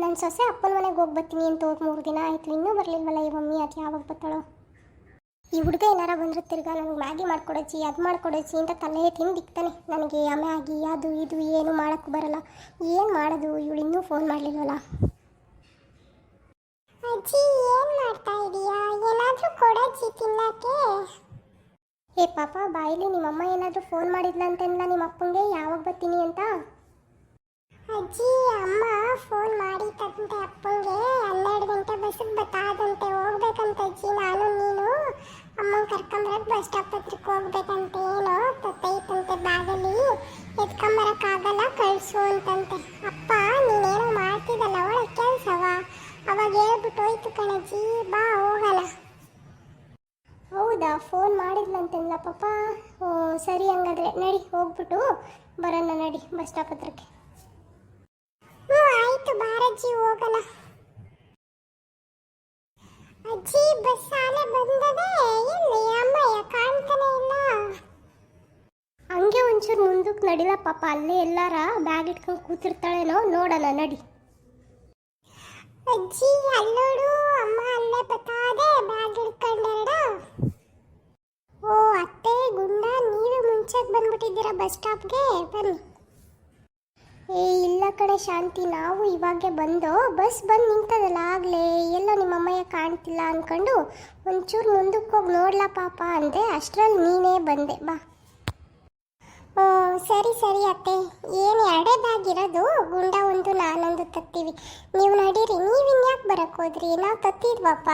ನನ್ನ ಸೊಸೆ ಅಪ್ಪನ ಮನೆಗೆ ಹೋಗಿ ಬರ್ತೀನಿ ಅಂತ ಹೋಗಿ ಮೂರು ದಿನ ಆಯಿತು ಇನ್ನೂ ಬರಲಿಲ್ವಲ್ಲ ಈ ಮಮ್ಮಿ ಅದು ಯಾವಾಗ ಬರ್ತಾಳೋ? ಈ ಹುಡುಗ ಏನಾರ ಬಂದ್ರೆ ತಿರ್ಗಾ ನನಗೆ ಮ್ಯಾಗಿ ಮಾಡ್ಕೊಡೋಜಿ ಅದು ಮಾಡ್ಕೊಡೋಜಿ ಅಂತ ತಲೆ ತಿಂದು ದಿಕ್ತಾನೆ ನನಗೆ ಆ ಮ್ಯಾಗಿ ಅದು ಇದು ಏನು ಮಾಡೋಕ್ಕೂ ಬರಲ್ಲ. ಏನು ಮಾಡೋದು? ಇವಳು ಇನ್ನೂ ಫೋನ್ ಮಾಡಲಿಲ್ವಲ್ಲ? ಅಜ್ಜಿ ಏನು ಮಾಡ್ತಾ ಇದೀಯಾ? ಏನಾದರೂ ಕೊಡಜ್ಜಿ ತಿನ್ನಕ್ಕೆ? ಏ ಪಾಪ ಬಾಯಿಲಿ ನಿಮ್ಮಮ್ಮ ಏನಾದರೂ ಫೋನ್ ಮಾಡಿದ್ಲಂತೆಲ್ಲ ನಿಮ್ಮ ಅಪ್ಪಂಗೆ ಯಾವಾಗ ಬರ್ತೀನಿ ಅಂತ? ಅಜ್ಜಿ, ಅಮ್ಮ ಫೋನ್ ಮಾಡಿತ್ತಂತೆ ಅಪ್ಪಂಗೆ ಹನ್ನೆರಡು ಗಂಟೆ ಬಸ್ಸಿಗೆ ಬತ್ತಾದಂತೆ ಹೋಗ್ಬೇಕಂತ ಅಜ್ಜಿ. ನಾನು, ನೀನು ಅಮ್ಮನ ಕರ್ಕೊಂಡ್ರೆ ಬಸ್ ಸ್ಟಾಪ್ ಹತ್ರಕ್ಕೆ ಹೋಗ್ಬೇಕಂತೆ ಏನೋ ತತ್ತೈತಂತೆ ಬ್ಯಾಗಲ್ಲಿ ಎತ್ಕೊಂಬರಕ್ಕಾಗಲ್ಲ ಕಳ್ಸು ಅಂತಂತೆ. ಅಪ್ಪ, ನೀನೇನೋ ಮಾಡ್ತಿದ್ದಲ್ಲ ಅವಳ ಕೆಲಸವ? ಅವಾಗ ಹೇಳ್ಬಿಟ್ಟು ಹೋಯ್ತು ಕಣಜ್ಜಿ ಬಾ, ಹೋಗಲ್ಲ. ಹೌದಾ ಫೋನ್ ಮಾಡಿದ್ಲಂತೆಲ್ಲ ಪಾಪ? ಸರಿ ಹಂಗಾದ್ರೆ, ನಡಿ, ಹೋಗ್ಬಿಟ್ಟು ಬರೋಣ, ನಡಿ ಬಸ್ ಸ್ಟಾಪ್ ಹತ್ರಕ್ಕೆ. ಬಾರಜ್ಜಿ ಹೋಗಲ್ಲ. ಅಜ್ಜಿ, ಬಸ್ ಸಾಲೆ ಬಂದದೆ ಎಲ್ಲಿ ಅಮ್ಮಯ್ಯ ಕಾಣ್ತಾನೆ ಇಲ್ಲ. ಹಂಗೆ ಒಂಚೂರು ಮುಂದಕ್ಕೆ ನಡಿಲ್ಲ ಪಾಪ, ಅಲ್ಲೇ ಎಲ್ಲಾರ ಬ್ಯಾಗ್ ಇಟ್ಕೊಂಡು ಕೂತಿರ್ತಾಳೇನೋ, ನೋಡೋಣ, ನಡಿ. ಅಜ್ಜಿ, ಅಲ್ಲೋಡು, ಅಮ್ಮ ಅಲ್ಲೇ ಬತ್ತಾದೆ ಬ್ಯಾಗ್ ಹಿಡ್ಕೊಂಡೆರಡ ಓ, ಅತ್ತೆ, ಗುಂಡ, ನೀವೇ ಮುಂಚೆಗೆ ಬಂದ್ಬಿಟ್ಟಿದ್ದೀರಾ ಬಸ್ ಸ್ಟಾಪ್ಗೆ ಬನ್ನಿ. ಏ, ಇಲ್ಲ ಕಡೆ ಶಾಂತಿ, ನಾವು ಇವಾಗೆ ಬಂದು ಬಸ್ ಬಂದು ನಿಂತದಲ್ಲ ಆಗಲೇ. ಎಲ್ಲೋ ನಿಮ್ಮ ಅಮ್ಮಯ್ಯ ಕಾಣ್ತಿಲ್ಲ ಅಂದ್ಕೊಂಡು ಒಂಚೂರು ಮುಂದಕ್ಕೆ ಹೋಗಿ ನೋಡ್ಲಾ ಪಾಪ ಅಂದೆ. ಅಷ್ಟರಲ್ಲಿ ನೀನೇ ಬಂದೆ. ಬಾ. ಓ, ಸರಿ ಸರಿ ಅತ್ತೆ. ಏನು ಎರಡೇದಾಗಿರೋದು ಗುಂಡ ಒಂದು ನಾನೊಂದು ತತ್ತೀವಿ. ನೀವು ನಡೀರಿ. ನೀವು ಇನ್ಯಾಕೆ ಬರಕ್ಕೆ ಹೋದ್ರಿ? ನಾವು ತತ್ತಿದ್ವಪ್ಪ.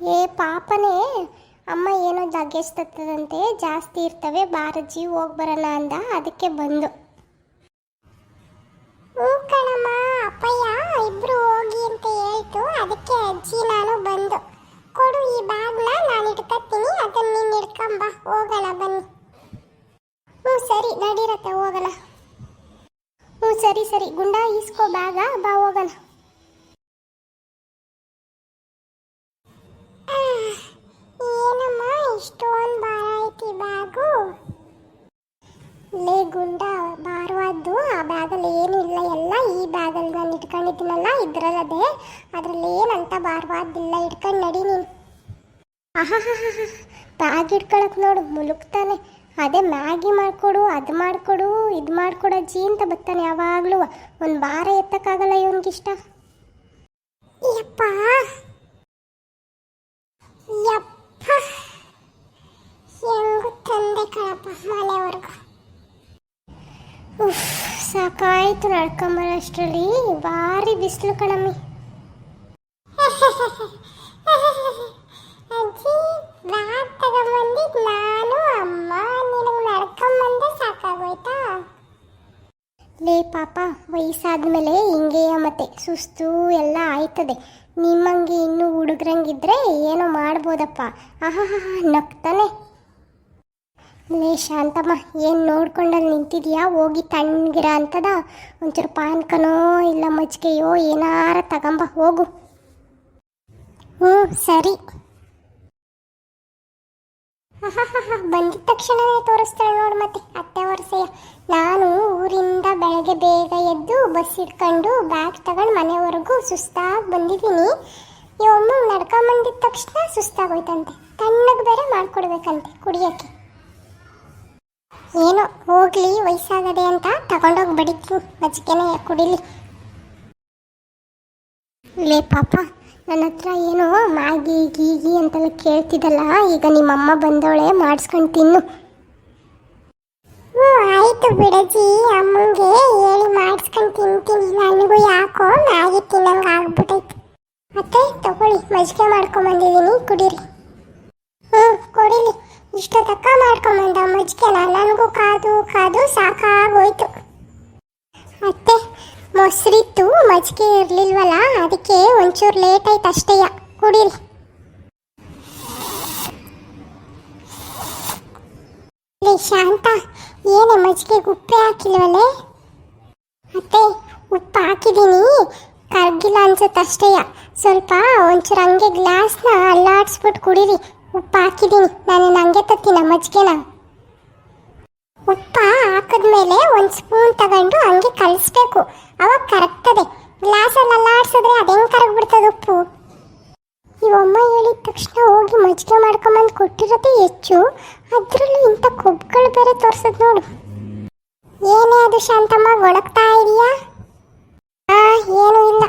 ಏ, ಪಾಪನೇ. ಅಮ್ಮ ಏನೋ ಲಗೇಜ್ ಜಾಸ್ತಿ ಇರ್ತವೆ. ಬಾರಜ್ಜಿ ಹೋಗಿ ಬರೋಣ ಅಂದ. ಅದಕ್ಕೆ ಬಂದು. ಹ್ಞೂ ಕಣಮ್ಮ, ಅಪ್ಪಯ್ಯ, ಇಬ್ರು ಹೋಗಿ ಅಂತ ಹೇಳ್ತು. ಅದಕ್ಕೆ ಅಜ್ಜಿ ನಾನು ಬಂದು, ಕೊಡು ಈ ಬ್ಯಾಗ್ನ ನಾನು ಇಟ್ಕೊತೀನಿ ಅದನ್ನ ನೀನು ಇಟ್ಕೊಂಬ ಹೋಗೋಣ ಬನ್ನಿ. ಹ್ಞೂ ಸರಿ, ನಡೀರತ್ತೆ ಹೋಗೋಣ ಹ್ಞೂ ಸರಿ ಸರಿ, ಗುಂಡ ಈಸ್ಕೋ ಬ್ಯಾಗ, ಬಾ ಹೋಗೋಣ ಏನಮ್ಮ, ಇಷ್ಟೊಂದು ಭಾರ ಐತಿ ಬ್ಯಾಗು? ಲೇ ಗುಂಡ ಇಟ್ಕೊಂಡಿದ್ದೀನಲ್ಲ ಇದ್ರಲ್ಲದೆ ಅದರಲ್ಲಿ ಏನಂತ ಬಾರ್ಬಾರ್ದಿಲ್ಲ ಇಟ್ಕೊಂಡು ನಡಿ ನೀನು. ನೋಡು, ಮುಲುಕ್ತಾನೆ. ಅದೇ ಮ್ಯಾಗಿ ಮಾಡಿಕೊಡು, ಅದು ಮಾಡಿಕೊಡು, ಇದು ಮಾಡಿಕೊಡು ಅಜ್ಜಿ ಅಂತ ಬರ್ತಾನೆ ಯಾವಾಗಲೂ. ಒಂದು ಭಾರ ಎತ್ತಕ್ಕಾಗಲ್ಲ ಇವನಿಗಿಷ್ಟ. ಯಪ್ಪ. ಯಪ್ಪ. ಹೆಂಗು ತಂದೆ ಕಣಪ್ಪ ಉಫ್. ಸಾಕಾಯ್ತು ನಡ್ಕೊಂಬರೋಷ್ಟರಲ್ಲಿ ಭಾರಿ ಬಿಸಿಲು ಕಣಮ್ಮಿ. ಅಜ್ಜಿ ಬ್ಯಾಗ್ ತಗೊಂಬಂದಿದ್ ನಾನು ಅಮ್ಮ ನಿನಗೆ ನಡ್ಕೊಂಬಂದೆ ಸಾಕಾಗೋಯ್ತಾ? ಲೇ ಪಾಪ ವಯಸ್ಸಾದ್ಮೇಲೆ ಹಿಂಗೆಯ ಮತ್ತೆ ಸುಸ್ತು ಎಲ್ಲ ಆಯ್ತದೆ. ನಿಮ್ಮಂಗೆ ಇನ್ನೂ ಹುಡುಗ್ರಂಗಿದ್ರೆ ಏನೋ ಮಾಡ್ಬೋದಪ್ಪ. ಆಹಾ ನಗ್ತಾನೆ. ಲೇ ಶಾಂತಮ್ಮ, ಏನು ನೋಡ್ಕೊಂಡಲ್ಲಿ ನಿಂತಿದ್ಯಾ? ಹೋಗಿ ತಣ್ಣಗಿರ ಅಂತದ? ಒಂಚೂರು ಪಾನ್ಕನೋ ಇಲ್ಲ ಮಜ್ಜಿಗೆಯೋ, ಏನಾರ ತಗೊಂಬ, ಹೋಗು. ಹ್ಞೂ, ಸರಿ. ಬಂದಿದ ತಕ್ಷಣವೇ ತೋರಿಸ್ತಾಳೆ ನೋಡು ಮತ್ತೆ, ಅತ್ತೆ ವರ್ಷೆಯ ನಾನು ಊರಿಂದ ಬೆಳಗ್ಗೆ ಬೇಗ ಎದ್ದು ಬಸ್ ಹಿಡ್ಕೊಂಡು ಬ್ಯಾಗ್ ತಗೊಂಡು ಮನೆವರೆಗೂ ಸುಸ್ತಾಗಿ ಬಂದಿದ್ದೀನಿ. ಈ ಒಮ್ಮೆ ನಡ್ಕೊಂಬಂದಿದ ತಕ್ಷಣ ಸುಸ್ತಾಗೋಯ್ತಂತೆ ತಣ್ಣಗೆ ಬೇರೆ ಮಾಡ್ಕೊಡ್ಬೇಕಂತೆ ಕುಡಿಯೋಕ್ಕೆ. ಏನೋ? ಹೋಗ್ಲಿ, ವಯಸ್ಸಾಗದೆ ಅಂತ ತಗೊಂಡೋಗಿ ಬಡಿತು ಮಜ್ಜಿಗೆನೇ ಕುಡಿಲಿ. ಲೇ ಪಾಪ, ನನ್ನ ಹತ್ರ ಏನೋ ಮ್ಯಾಗಿ, ಗೀಗಿ ಅಂತೆಲ್ಲ ಕೇಳ್ತಿದ್ದಲ್ಲ, ಈಗ ನಿಮ್ಮಮ್ಮ ಬಂದವಳೆ ಮಾಡಿಸ್ಕೊಂಡು ತಿನ್ನು. ಹ್ಞೂ ಆಯಿತು ಬಿಡಜಿ, ಅಮ್ಮಂಗೆ ಹೇಳಿ ಮಾಡಿಸ್ಕೊಂಡು ತಿಂತೀನಿ. ನನಗೂ ಯಾಕೋ ಮ್ಯಾಗಿ ತಿನ್ನಂಗೆ ಆಗ್ಬಿಟ್ಟೈತೆ ಮತ್ತೆ ತಗೊಳ್ಳಿ, ಮಜ್ಜಿಗೆ ಮಾಡ್ಕೊಂಬಂದಿದ್ದೀನಿ ಕುಡೀರಿ. ಹ್ಞೂ ಕುಡೀಲಿ. ಇಷ್ಟು ತಕ್ಕ ಮಾಡ್ಕೊಂಬಂದ ಮಜ್ಜಿಗೆನ ನನಗೂ ಕಾದು ಕಾದು ಸಾಕಾಗೋಯ್ತು. ಮತ್ತೆ ಮೊಸರಿತ್ತು ಮಜ್ಜಿಗೆ ಇರಲಿಲ್ವಲ್ಲ, ಅದಕ್ಕೆ ಒಂಚೂರು ಲೇಟ್ ಆಯ್ತು ಅಷ್ಟೇಯ ಕುಡೀರಿ. ಶಾಂತ, ಏನೇ ಮಜ್ಜಿಗೆಗೆ ಉಪ್ಪೇ ಹಾಕಿಲ್ವಲ್ಲೇ? ಮತ್ತೆ ಉಪ್ಪು ಹಾಕಿದ್ದೀನಿ. ಕರ್ಗಿಲ್ಲ ಅನ್ಸುತ್ತೆ ಸ್ವಲ್ಪ ಒಂಚೂರು ಹಂಗೆ ಗ್ಲಾಸ್ನ ಅಲ್ಲಾಡಿಸ್ಬಿಟ್ಟು ಕುಡೀರಿ. ಉಪ್ಪು ಹಾಕಿದ್ದೀನಿ ನಾನು ನನಗೆ ತತ್ತಿನ ಮಜ್ಜಿಗೆನ ಉಪ್ಪ ಹಾಕಿದ್ಮೇಲೆ ಒಂದು ಸ್ಪೂನ್ ತಗೊಂಡು ಹಂಗೆ ಕಲಿಸ್ಬೇಕು. ಅವಾಗ ಕರಗ್ತದೆ ಗ್ಲಾಸಲ್ಲಿ ಅಲ್ಲಾಡ್ಸಿದ್ರೆ ಅದೇನು ಕರಗ್ಬಿಡ್ತದೆ ಉಪ್ಪು? ಈ ಅಮ್ಮ ಹೇಳಿದ ತಕ್ಷಣ ಹೋಗಿ ಮಜ್ಜಿಗೆ ಮಾಡ್ಕೊಂಬಂದು ಕೊಟ್ಟಿರೋದೇ ಹೆಚ್ಚು. ಅದರಲ್ಲೂ ಇಂಥ ಕೊಬ್ಬುಗಳು ಬೇರೆ ತೋರ್ಸೋದು ನೋಡು. ಏನೇ ಅದು ಶಾಂತಮ್ಮ ಒಳಗ್ತಾ ಇದೆಯಾ? ಏನೂ ಇಲ್ಲ.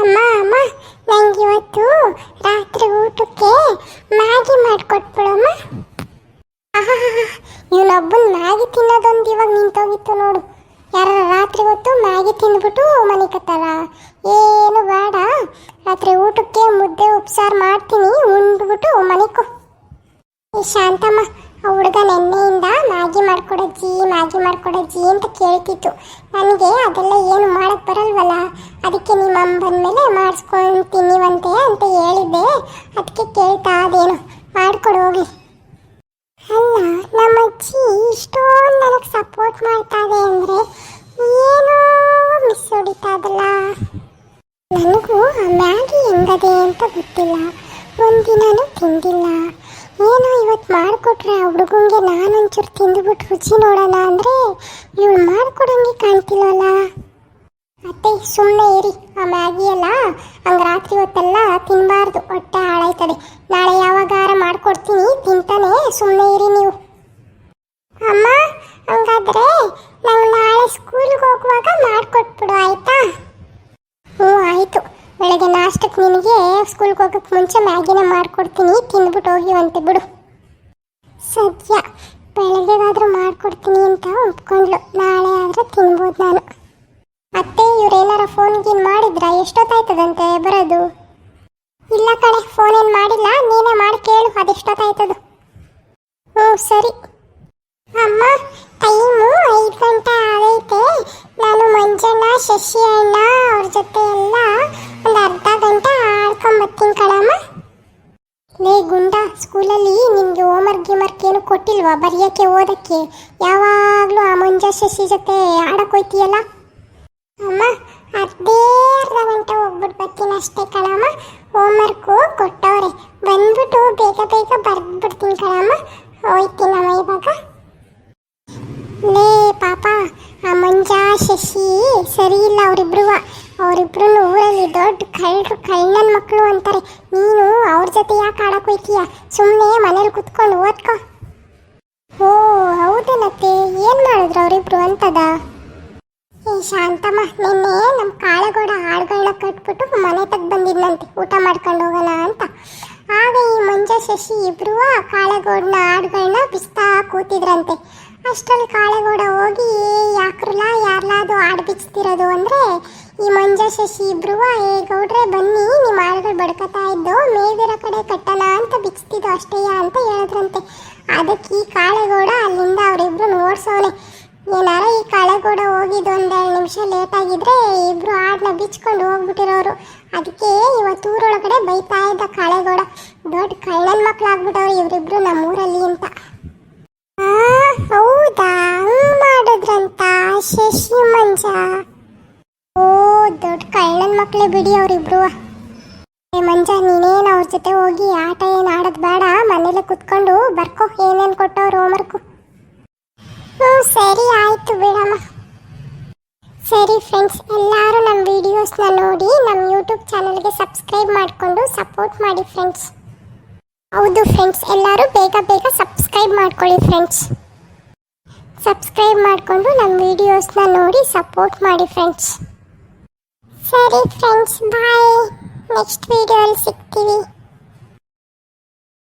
ಅಮ್ಮ ಅಮ್ಮ, ನಂಗೆ ಇವತ್ತು ರಾತ್ರಿ ಊಟಕ್ಕೆ ಮ್ಯಾಗಿ ಮಾಡಿಕೊಟ್ಬಿಡಮ್ಮ ಇವನೊಬ್ಬನ ಮ್ಯಾಗಿ ತಿನ್ನೋದೊಂದು ಇವಾಗ ನಿಂತೋಗಿತ್ತು ನೋಡು. ಯಾರ ರಾತ್ರಿ ಹೊತ್ತು ಮ್ಯಾಗಿ ತಿಂದ್ಬಿಟ್ಟು ಮನೆ ಕತ್ತಾರ ಏನು ಬೇಡ, ರಾತ್ರಿ ಊಟಕ್ಕೆ ಮುದ್ದೆ ಉಪ್ಸಾರು ಮಾಡ್ತೀನಿ, ಉಂಡ್ಬಿಟ್ಟು ಮನಿಕೋ ಈ ಶಾಂತಮ್ಮ ಹುಡುಗ ನೆನ್ನೆಯಿಂದ ಮ್ಯಾಗಿ ಮಾಡ್ಕೊಡಜ್ಜಿ ಮ್ಯಾಗಿ ಮಾಡ್ಕೊಡಜ್ಜಿ ಅಂತ ಕೇಳ್ತಿತ್ತು. ನನಗೆ ಅದೆಲ್ಲ ಏನು ಮಾಡಕ್ ಬರಲ್ವಲ್ಲ? ಅದಕ್ಕೆ ನಿಮ್ಮ ಅಮ್ಮ ಬಂದಮೇಲೆ ಮಾಡಿಸ್ಕೊಂತೀನಿವಂತೆ ಅಂತ ಹೇಳಿದ್ದೆ. ಅದಕ್ಕೆ ಕೇಳ್ತಾ ಅದೇನು ಮಾಡ್ಕೊಡು, ಹೋಗಿ. ಅಲ್ಲ, ನಮ್ಮ ಅಜ್ಜಿ ಇಷ್ಟೊಂದು ನನಗೆ ಸಪೋರ್ಟ್ ಮಾಡ್ತಾ ಇದೆ ಅಂದರೆ ಏನೋ ಮಿಸ್ ಹೊಡಿತಾ ನನಗೂ ಆ ಮ್ಯಾಗಿ ಹೆಂಗದೆ ಅಂತ ಗೊತ್ತಿಲ್ಲ. ಒಂದಿನೂ ತಿಂದಿಲ್ಲ. ಮಾಡಿಕೊಟ್ರೆ ಆ ಹುಡುಗಂಗೆ ನಾನೊಂಚೂರು ತಿಂದುಬಿಟ್ಟು ರುಚಿ ನೋಡೋಣ ಅಂದರೆ ಇವಳು ಮಾಡಿಕೊಡಂಗೆ ಕಾಣ್ತಿಲ್ವಲ್ಲ? ಅತ್ತೆ ಸುಮ್ಮನೆ ಇರಿ. ಆ ಮ್ಯಾಗಿ ಎಲ್ಲ ಹಂಗೆ ರಾತ್ರಿ ಹೊತ್ತೆಲ್ಲ ತಿನ್ನಬಾರ್ದು ಹೊಟ್ಟೆ ಹಾಳಾಯ್ತದೆ. ನಾಳೆ ಯಾವಾಗಾರ ಮಾಡ್ಕೊಡ್ತೀನಿ, ತಿಂತಾನೆ ಸುಮ್ಮನೆ ಇರಿ ನೀವು. ಅಮ್ಮ, ಹಂಗಾದ್ರೆ ನಾವು ನಾಳೆ ಸ್ಕೂಲ್ಗೆ ಹೋಗುವಾಗ ಮಾಡಿಕೊಟ್ಬಿಡು, ಆಯ್ತಾ? ಹ್ಞೂ, ಆಯಿತು. ಬೆಳಗ್ಗೆ ನಾಷ್ಟಕ್ಕೆ ನಿನಗೆ ಸ್ಕೂಲ್ಗೆ ಹೋಗೋಕ್ಕೆ ಮುಂಚೆ ಮ್ಯಾಗಿನ ಮಾಡ್ಕೊಡ್ತೀನಿ, ತಿಂದ್ಬಿಟ್ಟು ಹೋಗಿವಂತೆ ಬಿಡು. ಸದ್ಯ ಬೆಳಗ್ಗೆಗಾದ್ರೂ ಮಾಡ್ಕೊಡ್ತೀನಿ ಅಂತ ಒಪ್ಕೊಂಡ್ಳು ನಾಳೆ ಆದರೆ ತಿನ್ಬೋದು ನಾನು. ಅತ್ತೆ, ಇವ್ರೇನಾರ ಫೋನ್ ಗೀನ್ ಮಾಡಿದ್ರಾ? ಎಷ್ಟೊತ್ತಾಯ್ತದಂತೆ ಬರೋದು? ಇಲ್ಲ ಕಣೆ ಫೋನ್ ಏನು ಮಾಡಿಲ್ಲ ನೀನೇ ಮಾಡಿ ಕೇಳು ಅದೆಷ್ಟೊತ್ತಾಯ್ತದು ಹ್ಞೂ ಸರಿ ಅಮ್ಮ ಟೈಮು ಐದು ಗಂಟೆ ಆಗೈತೆ ನಾನು ಮಂಜಣ್ಣ ಶಶಿ ಅಣ್ಣ ಅವ್ರ ಜೊತೆ ಎಲ್ಲ ಒಂದು ಅರ್ಧ ಗಂಟೆ ಆಡ್ಕೊಂಬರ್ತೀನಿ ಕಣಮ್ಮ ಲೇ ಗುಂಡ ಸ್ಕೂಲಲ್ಲಿ ನಿಮಗೆ ಹೋಮ್ವರ್ಕ್ ಗಿಮರ್ಕ್ ಏನು ಕೊಟ್ಟಿಲ್ವಾ ಬರೆಯೋಕ್ಕೆ ಓದಕ್ಕೆ? ಯಾವಾಗಲೂ ಆ ಮಂಜ ಶಶಿ ಜೊತೆ ಆಡಕ್ಕೆ ಹೋಯ್ತೀಯಲ್ಲ? ಅಮ್ಮ ಅದೇ ಅರ್ಧ ಗಂಟೆ ಹೋಗ್ಬಿಟ್ಟು ಬರ್ತೀನಿ ಅಷ್ಟೇ ಕಣಮ್ಮ. ಹೋಮ್ವರ್ಕು ಕೊಟ್ಟವ್ರೆ. ಬಂದ್ಬಿಟ್ಟು ಬೇಗ ಬೇಗ ಬರ್ದ್ಬಿಡ್ತೀನಿ ಕಣಮ್ಮ. ಹೋಯ್ತೀನಮ್ಮ ಇವಾಗ. ಲೇ ಪಾಪ, ಆ ಮಂಜ ಶಶಿ ಸರಿ ಇಲ್ಲ ಅವರಿಬ್ರು. ಅವರಿಬ್ರು ಊರಲ್ಲಿ ದೊಡ್ಡ ಕಳ್ಳರು ಕಳ್ಳನ ಮಕ್ಕಳು ಅಂತಾರೆ. ನೀನು ಅವ್ರ ಜೊತೆ ಯಾಕೆ ಆಡಕ್ಕೆ ಹೋಯ್ತೀಯ? ಸುಮ್ಮನೆ ಮನೇಲಿ ಕುತ್ಕೊಂಡು ಓದ್ಕೊ. ಅವರಿಬ್ರು ಅಂತದ? ಏ ಶಾಂತಮ್ಮ, ನಿನ್ನೆ ನಮ್ಮ ಕಾಳಗೋಡ ಹಾಡುಗಳನ್ನ ಕಟ್ಬಿಟ್ಟು ಮನೆ ತಗ್ ಬಂದಿದ್ನಂತೆ, ಊಟ ಮಾಡ್ಕೊಂಡು ಹೋಗೋಣ ಅಂತ. ಆಗ ಈ ಮಂಜ ಶಶಿ ಇಬ್ರು ಕಾಳಗೋಡನ ಹಾಡುಗಳನ್ನ ಬಿಸ್ತಾ ಕೂತಿದ್ರಂತೆ. ಅಷ್ಟರಲ್ಲಿ ಕಾಳೆಗೋಡ ಹೋಗಿ ಯಾಕ್ರಲ್ಲ ಯಾರ್ಲಾದು ಹಾಡು ಬಿಚ್ತಿರೋದು? ಅಂದರೆ, ಈ ಮಂಜ ಶಶಿ ಇಬ್ರು ಏ, ಗೌಡ್ರೆ, ಬನ್ನಿ ನಿಮ್ಮ ಹಾಡುಗಳು ಬಡ್ಕೋತಾ ಇದ್ದು ಮೇವಿರೋ ಕಡೆ ಕಟ್ಟಣ ಅಂತ ಬಿಚ್ತಿದ್ದು ಅಷ್ಟೇಯ? ಅಂತ ಹೇಳಿದ್ರಂತೆ. ಅದಕ್ಕೆ ಈ ಕಾಳೆಗೌಡ ಅಲ್ಲಿಂದ ಅವರಿಬ್ರು ಓಡಿಸೋನೆ ಏನಾರ ಈ ಕಾಳೆಗೂಡ ಹೋಗಿದ್ದು ಒಂದೆರಡು ನಿಮಿಷ ಲೇಟ್ ಆಗಿದ್ರೆ ಇಬ್ರು ಆಡ್ನ ಬಿಚ್ಕೊಂಡು ಹೋಗ್ಬಿಟ್ಟಿರೋರು. ಅದಕ್ಕೆ ಇವತ್ತು ಊರೊಳಗಡೆ ಬೈತಾ ಇದ್ದ ಕಳೆಗೋಡ. ದೊಡ್ಡ ಕಳ್ಳನ ಮಕ್ಳು ಆಗ್ಬಿಟ್ಟವ್ರು ಇವರಿಬ್ರು ನಮ್ಮೂರಲ್ಲಿ ಅಂತ. ಹೌದಾ? ಮಾಡಿದ್ರಂತ ಶಶಿ ಮಂಜ? ಓ, ದೊಡ್ಡ ಕಳ್ಳನ ಮಕ್ಳೇ ಬಿಡಿ ಅವರಿಬ್ರು. ಮಂಜ, ನೀನೇನು ಅವ್ರ ಜೊತೆ ಹೋಗಿ ಆಟ ಏನು ಆಡೋದು ಬೇಡ? ಮನೇಲೆ ಕುತ್ಕೊಂಡು ಬರ್ಕೋ, ಏನೇನು ಕೊಟ್ಟವ್ರು ಹೋಮ್ವರ್ಕು ಹ್ಞೂ, ಸರಿ ಆಯಿತು ಬಿಡಮ್ಮ. ಸರಿ ಫ್ರೆಂಡ್ಸ್ ಎಲ್ಲರೂ ನಮ್ಮ ವಿಡಿಯೋಸ್ನ ನೋಡಿ, ನಮ್ಮ ಯೂಟ್ಯೂಬ್ ಚಾನಲ್ಗೆ ಸಬ್ಸ್ಕ್ರೈಬ್ ಮಾಡಿಕೊಂಡು ಸಪೋರ್ಟ್ ಮಾಡಿ ಫ್ರೆಂಡ್ಸ್ ಹೌದು ಫ್ರೆಂಡ್ಸ್ ಎಲ್ಲರೂ ಬೇಗ ಬೇಗ ಸಬ್ಸ್ಕ್ರೈಬ್ ಮಾಡ್ಕೊಳ್ಳಿ ಫ್ರೆಂಡ್ಸ್ ಸಬ್ಸ್ಕ್ರೈಬ್ ಮಾಡಿಕೊಂಡು ನಮ್ಮ ವಿಡಿಯೋಸ್ನ ನೋಡಿ ಸಪೋರ್ಟ್ ಮಾಡಿ ಫ್ರೆಂಡ್ಸ್ ಸರಿ ಫ್ರೆಂಡ್ಸ್ ಬಾಯ್ ನೆಕ್ಸ್ಟ್ ವಿಡಿಯೋಲ್ಲಿ ಸಿಗ್ತೀವಿ.